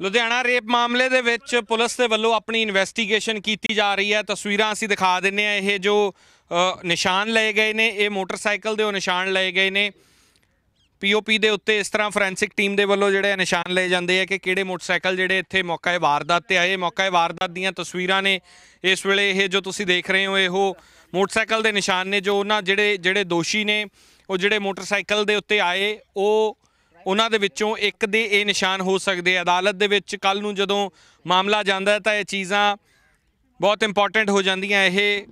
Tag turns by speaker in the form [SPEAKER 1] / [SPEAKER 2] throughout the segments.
[SPEAKER 1] Ludhiana rape ਮਾਮਲੇ ਦੇ ਵਿੱਚ ਪੁਲਿਸ ਦੇ ਵੱਲੋਂ ਆਪਣੀ ਇਨਵੈਸਟੀਗੇਸ਼ਨ ਕੀਤੀ ਜਾ ਰਹੀ ਹੈ। ਤਸਵੀਰਾਂ ਅਸੀਂ ਦਿਖਾ ਦਿੰਨੇ ਆ ਇਹ ਜੋ ਨਿਸ਼ਾਨ ਲਏ ਗਏ ਨੇ, ਇਹ ਮੋਟਰਸਾਈਕਲ ਦੇ ਉਹ ਨਿਸ਼ਾਨ ਲਏ ਗਏ ਨੇ। ਪੀਓਪੀ ਦੇ ਉੱਤੇ ਇਸ ਤਰ੍ਹਾਂ ਫੋਰੈਂਸਿਕ ਟੀਮ ਦੇ ਵੱਲੋਂ ਜਿਹੜੇ ਨਿਸ਼ਾਨ ਲਏ ਜਾਂਦੇ ਆ ਕਿ ਕਿਹੜੇ ਮੋਟਰਸਾਈਕਲ ਜਿਹੜੇ ਇੱਥੇ ਮੌਕਾ ਇਹ ਵਾਰਦਾਤ ਤੇ ਆਏ। ਮੌਕਾ ਇਹ ਵਾਰਦਾਤ ਦੀਆਂ ਤਸਵੀਰਾਂ ਨੇ। ਇਸ ਵੇਲੇ ਇਹ ਜੋ ਤੁਸੀਂ ਦੇਖ ਰਹੇ ਹੋ, ਇਹੋ ਮੋਟਰਸਾਈਕਲ ਦੇ ਨਿਸ਼ਾਨ ਨੇ ਜੋ ਉਹਨਾਂ ਜਿਹੜੇ ਜਿਹੜੇ ਦੋਸ਼ੀ ਨੇ, ਉਹ ਜਿਹੜੇ ਮੋਟਰਸਾਈਕਲ ਦੇ ਉੱਤੇ ਆਏ, ਉਹ ਉਹਨਾਂ ਦੇ ਵਿੱਚੋਂ ਇੱਕ ਦੇ ਇਹ ਨਿਸ਼ਾਨ ਹੋ ਸਕਦੇ ਅਦਾਲਤ ਦੇ ਵਿੱਚ ਕੱਲ ਨੂੰ ਜਦੋਂ ਮਾਮਲਾ ਜਾਂਦਾ ਹੈ ਤਾਂ ਇਹ ਚੀਜ਼ਾਂ ਬਹੁਤ ਇੰਪੋਰਟੈਂਟ ਹੋ ਜਾਂਦੀਆਂ। ਇਹ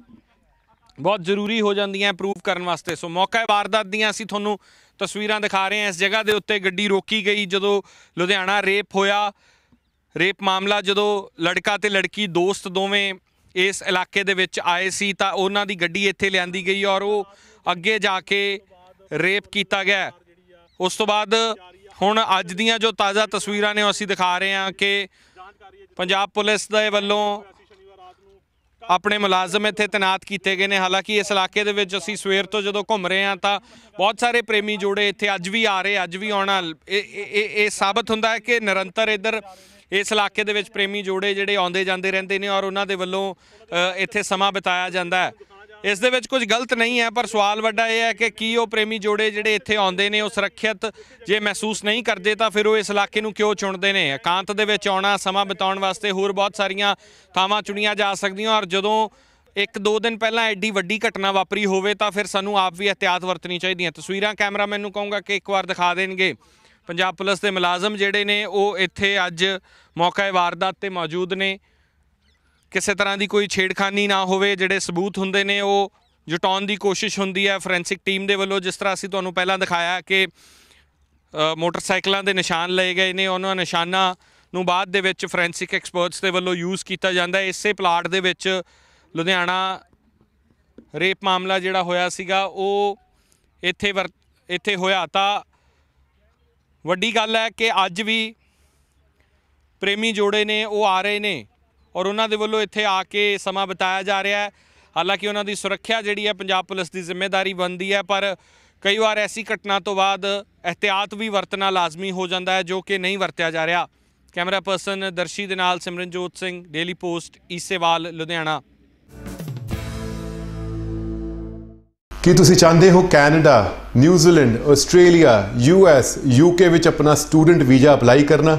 [SPEAKER 1] ਬਹੁਤ ਜ਼ਰੂਰੀ ਹੋ ਜਾਂਦੀਆਂ ਪ੍ਰੂਫ ਕਰਨ ਵਾਸਤੇ। ਸੋ ਮੌਕਾ ਹੈ ਵਾਰਦਾਤ ਦੀਆਂ। ਅਸੀਂ ਤੁਹਾਨੂੰ ਤਸਵੀਰਾਂ ਦਿਖਾ ਰਹੇ ਹਾਂ। ਇਸ ਜਗ੍ਹਾ ਦੇ ਉੱਤੇ ਗੱਡੀ ਰੋਕੀ ਗਈ ਜਦੋਂ ਲੁਧਿਆਣਾ ਰੇਪ ਹੋਇਆ। ਰੇਪ ਮਾਮਲਾ ਜਦੋਂ ਲੜਕਾ ਤੇ ਲੜਕੀ ਦੋਸਤ ਦੋਵੇਂ ਇਸ ਇਲਾਕੇ ਦੇ ਵਿੱਚ ਆਏ ਸੀ ਤਾਂ ਉਹਨਾਂ ਦੀ ਗੱਡੀ ਇੱਥੇ ਲਿਆਂਦੀ ਗਈ ਔਰ ਉਹ ਅੱਗੇ ਜਾ ਕੇ ਰੇਪ ਕੀਤਾ ਗਿਆ। ਉਸ ਤੋਂ ਬਾਅਦ ਹੁਣ ਅੱਜ ਦੀਆਂ ਜੋ ਤਾਜ਼ਾ ਤਸਵੀਰਾਂ ਨੇ ਉਹ ਅਸੀਂ ਦਿਖਾ ਰਹੇ ਹਾਂ ਕਿ ਪੰਜਾਬ ਪੁਲਿਸ ਦੇ ਵੱਲੋਂ ਆਪਣੇ ਮੁਲਾਜ਼ਮ ਇੱਥੇ ਤੈਨਾਤ ਕੀਤੇ ਗਏ ਨੇ। ਹਾਲਾਂਕਿ ਇਸ ਇਲਾਕੇ ਦੇ ਵਿੱਚ ਅਸੀਂ ਸਵੇਰ ਤੋਂ ਜਦੋਂ ਘੁੰਮ ਰਹੇ ਹਾਂ ਤਾਂ ਬਹੁਤ ਸਾਰੇ ਪ੍ਰੇਮੀ ਜੋੜੇ ਇੱਥੇ ਅੱਜ ਵੀ ਆ ਰਹੇ, ਅੱਜ ਵੀ ਆਉਣਾ ਇਹ ਇਹ- ਇਹ ਸਾਬਤ ਹੁੰਦਾ ਹੈ ਕਿ ਨਿਰੰਤਰ ਇੱਧਰ ਇਸ ਇਲਾਕੇ ਦੇ ਵਿੱਚ ਪ੍ਰੇਮੀ ਜੋੜੇ ਜਿਹੜੇ ਆਉਂਦੇ ਜਾਂਦੇ ਰਹਿੰਦੇ ਨੇ ਔਰ ਉਹਨਾਂ ਦੇ ਵੱਲੋਂ ਇੱਥੇ ਸਮਾਂ ਬਿਤਾਇਆ ਜਾਂਦਾ ਹੈ। ਇਸ ਦੇ ਵਿੱਚ ਕੁਝ ਗਲਤ ਨਹੀਂ ਹੈ, ਪਰ ਸਵਾਲ ਵੱਡਾ ਇਹ ਹੈ ਕਿ ਕੀ ਉਹ ਪ੍ਰੇਮੀ ਜੋੜੇ ਜਿਹੜੇ ਇੱਥੇ ਆਉਂਦੇ ਨੇ, ਉਹ ਸੁਰੱਖਿਅਤ ਜੇ ਮਹਿਸੂਸ ਨਹੀਂ ਕਰਦੇ, ਤਾਂ ਫਿਰ ਉਹ ਇਸ ਇਲਾਕੇ ਨੂੰ ਕਿਉਂ ਚੁਣਦੇ ਨੇ? ਇਕਾਂਤ ਦੇ ਵਿੱਚ ਆਉਣਾ, ਸਮਾਂ ਬਿਤਾਉਣ ਵਾਸਤੇ ਹੋਰ ਬਹੁਤ ਸਾਰੀਆਂ ਥਾਵਾਂ ਚੁਣੀਆਂ ਜਾ ਸਕਦੀਆਂ ਔਰ ਜਦੋਂ ਇੱਕ ਦੋ ਦਿਨ ਪਹਿਲਾਂ ਐਡੀ ਵੱਡੀ ਘਟਨਾ ਵਾਪਰੀ ਹੋਵੇ, ਤਾਂ ਫਿਰ ਸਾਨੂੰ ਆਪ ਵੀ ਇhtiyਾਤ ਵਰਤਣੀ ਚਾਹੀਦੀਆਂ ਤਸਵੀਰਾਂ ਕੈਮਰਾਮੈਨ ਨੂੰ ਕਹੂੰਗਾ ਕਿ ਇੱਕ ਵਾਰ ਦਿਖਾ ਦੇਣਗੇ। ਪੰਜਾਬ ਪੁਲਿਸ ਦੇ ਮੁਲਾਜ਼ਮ ਜਿਹੜੇ ਨੇ, ਉਹ ਇੱਥੇ ਅੱਜ ਮੌਕਾ ਵਾਰਦਾਤ ਤੇ ਮੌਜੂਦ ਨੇ। ਕਿਸੇ ਤਰ੍ਹਾਂ ਦੀ ਕੋਈ ਛੇੜਖਾਨੀ ਨਾ ਹੋਵੇ, ਜਿਹੜੇ ਸਬੂਤ ਹੁੰਦੇ ਨੇ, ਉਹ ਜੁਟਾਉਣ ਦੀ ਕੋਸ਼ਿਸ਼ ਹੁੰਦੀ ਹੈ ਫੋਰੈਂਸਿਕ ਟੀਮ ਦੇ ਵੱਲੋਂ। ਜਿਸ ਤਰ੍ਹਾਂ ਅਸੀਂ ਤੁਹਾਨੂੰ ਪਹਿਲਾਂ ਦਿਖਾਇਆ ਕਿ ਮੋਟਰਸਾਈਕਲਾਂ ਦੇ ਨਿਸ਼ਾਨ ਲਏ ਗਏ ਨੇ। ਉਹਨਾਂ ਨਿਸ਼ਾਨਾਂ ਨੂੰ ਬਾਅਦ ਦੇ ਵਿੱਚ ਫੋਰੈਂਸਿਕ ਐਕਸਪਰਟਸ ਦੇ ਵੱਲੋਂ ਯੂਜ਼ ਕੀਤਾ ਜਾਂਦਾ ਹੈ। ਇਸੇ ਪਲਾਟ ਦੇ ਵਿੱਚ ਲੁਧਿਆਣਾ ਰੇਪ ਮਾਮਲਾ ਜਿਹੜਾ ਹੋਇਆ ਸੀਗਾ, ਉਹ ਇੱਥੇ ਵਰ, ਇੱਥੇ ਹੋਇਆ। ਤਾਂ ਵੱਡੀ ਗੱਲ ਹੈ ਕਿ ਅੱਜ ਵੀ ਪ੍ਰੇਮੀ ਜੋੜੇ ਨੇ, ਉਹ ਆ ਰਹੇ ਨੇ। ਔਰ ਉਹਨਾਂ ਦੇ ਵੱਲੋਂ ਇੱਥੇ ਆ ਕੇ ਸਮਾਂ ਬਿਤਾਇਆ ਜਾ ਰਿਹਾ ਹੈ। ਹਾਲਾਂਕਿ ਉਹਨਾਂ ਦੀ ਸੁਰੱਖਿਆ ਜਿਹੜੀ ਹੈ ਪੰਜਾਬ ਪੁਲਿਸ ਦੀ ਜ਼ਿੰਮੇਵਾਰੀ ਬਣਦੀ ਹੈ, ਪਰ ਕਈ ਵਾਰ ਐਸੀ ਘਟਨਾ ਤੋਂ ਬਾਅਦ ਇhtiyਾਤ ਵੀ ਵਰਤਣਾ ਲਾਜ਼ਮੀ ਹੋ ਜਾਂਦਾ ਹੈ, ਜੋ ਕਿ ਨਹੀਂ ਵਰਤਿਆ ਜਾ ਰਿਹਾ। ਕੈਮਰਾ ਪਰਸਨ ਦਰਸ਼ੀ ਦੇ ਨਾਲ ਸਿਮਰਨਜੋਤ ਸਿੰਘ, ਡੇਲੀ ਪੋਸਟ, ਈਸੇਵਾਲ, ਲੁਧਿਆਣਾ।
[SPEAKER 2] ਕੀ ਤੁਸੀਂ ਚਾਹੁੰਦੇ ਹੋ Canada, New Zealand, Australia US UK ਵਿੱਚ ਆਪਣਾ ਸਟੂਡੈਂਟ ਵੀਜ਼ਾ ਅਪਲਾਈ ਕਰਨਾ?